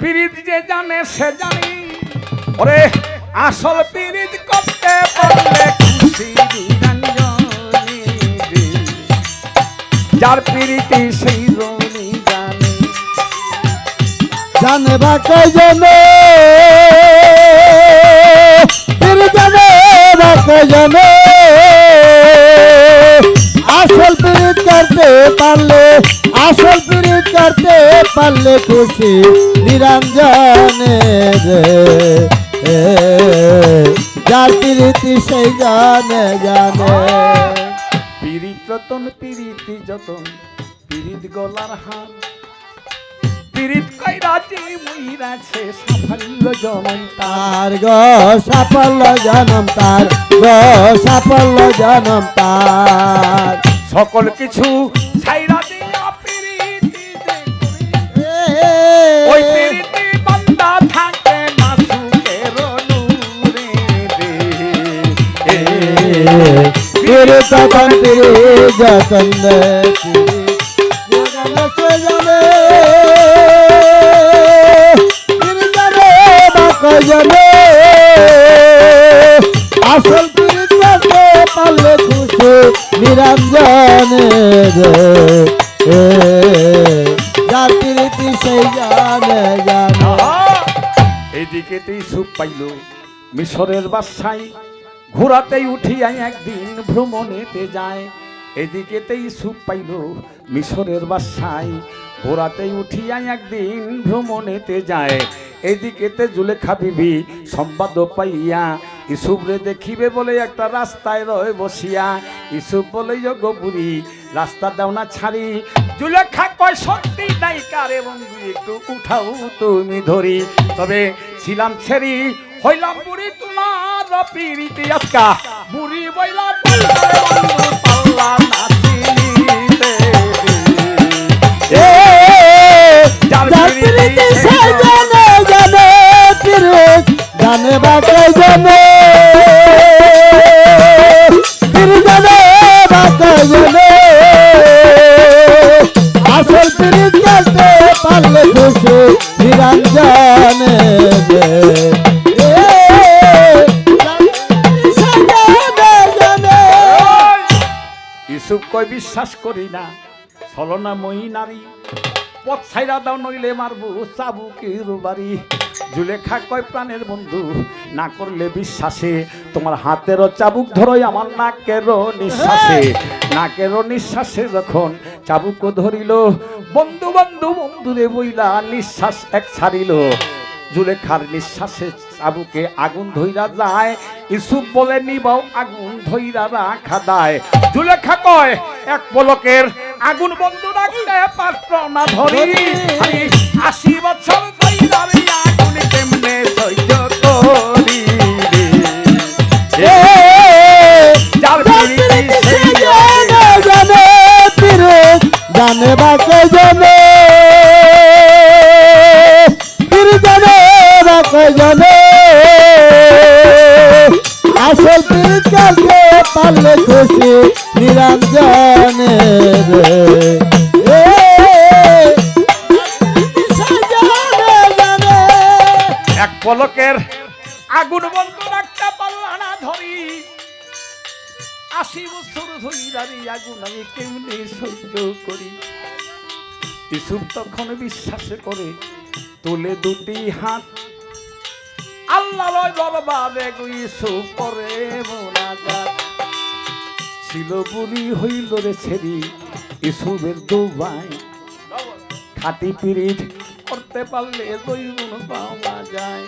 পিরিত যে জানে সে জানি। ওরে, আসল পিরিত করতে পারলে খুশি যার পিরিতি সেই রনি জানে। জানে বা কজনে ফির জানে বা কজনে আসল পিরিত করতে পারলে আসল পিরিত করতে পারলে খুশি নিরঞ্জনে রে। এ, যার পিরিতি সেই জানে জানে। পিরিত রতন পিরিতি যতন পিরিত গলার হার। পিরিত কইরাজি মুইরাছে সাফল্য জনম তার। তার গো সাফল্য জনম তার। গো সাফল্য জনম তার। সকল কিছু ছাইরা ওই বান্দা থাকে নূরে রে। তেরে তখন তেরে যতন আসল পারলে খুশি নিরঞ্জনে রে পিরিতি সেই! এদিকেতেই সুখ পাইল। মিশরের বাসায় ঘোরাতেই উঠিয়া একদিন ভ্রমণেতে যায়। এদিকেতেই সুখ পাইল মিশরের বাসায় ঘোরাতেই উঠিয়া একদিন ভ্রমণেতে যায়। এদিকেতে জুলেখা বিবি সংবাদ পাইয়া ইসুবরে দেখিবে বলে একটা রাস্তায় রয়ে বসিয়া। ইসুব বলে গবুরি রাস্তা দাও না ছাড়ি জুলেখা কয়, শক্তি নাই কারে বন্ধু, একটু উঠাও তুমি ধরি। তবে ছিলাম ছেড়ি, হইলাম বুড়ি তোমার পিড়িতে আজকা। বুড়ি বইলা পাল্লা নাচিতে জানে ইসুফ কয় বিশ্বাস করি না। ছলনা মই নারী, পথ ছাইরা দাও নইলে মারবো চাবুকের বাড়ি। জুলেখা কয় প্রাণের বন্ধু না করলে বিশ্বাসে তোমার হাতেরও চাবুক ধরোই আমার নাকেরও নিঃশ্বাসে। নাকেরও নিঃশ্বাসে যখন চাবুক ধরিল বন্ধু বন্ধু বন্ধুরে বইলা নিঃশ্বাস এক ছাড়িল। জুলেখার নিঃশ্বাসে চাবুকে আগুন ধইরা যায় ইসুফ বলে নিবাও আগুন ধইরা রাখা দায়। জুলেখা কয় এক পলকের আগুন বন্ধু রাখতে পারত না ধরি। জানে বাকে জানে? পির জানে বাকে জানে? আসল পিরিত করতে পারলে খুশি নিরঞ্জনে এক পলকের আগুন বন্ধ রাখতে পারলা না ধরি। আশি বছর ধইরারি আগুন আমি কেমনে সহ্য করি। ইসুফ তখন বিশ্বাস করে, তুলে দুটি হাত। আল্লাহ মোনাজাত ছিল বুড়ি হইল রে ছেড়ি ইসুফের দুবাই। খাটি পিরিত করতে পারলে দুই গুণ পাওয়া যায়।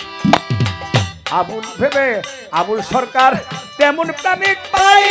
আবুল ভেবে আবুল সরকার তেমন প্রেমিক পাই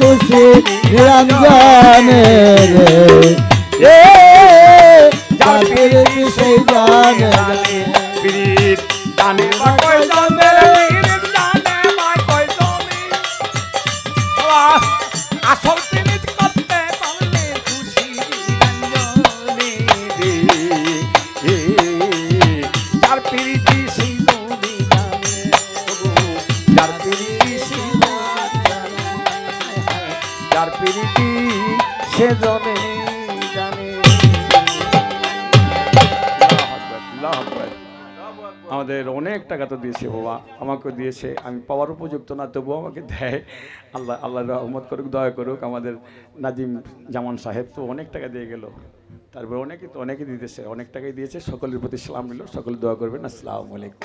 খুশি রঞ্জনে রে। জাতির সেই রে। সেই আমাদের অনেক টাকা তো দিয়েছে বাবা আমাকে দিয়েছে। আমি পাওয়ার উপযুক্ত না, তবুও আমাকে দেয়। আল্লাহ আল্লাহ রহমত করুক, দয়া করুক। আমাদের নাজিম জামান সাহেব তো অনেক টাকা দিয়ে গেল। তারপরে অনেকে তো অনেকে দিতেছে, অনেক টাকাই দিয়েছে। সকলের প্রতি সালাম নিল, সকলে দোয়া করবেন। আসসালামু আলাইকুম।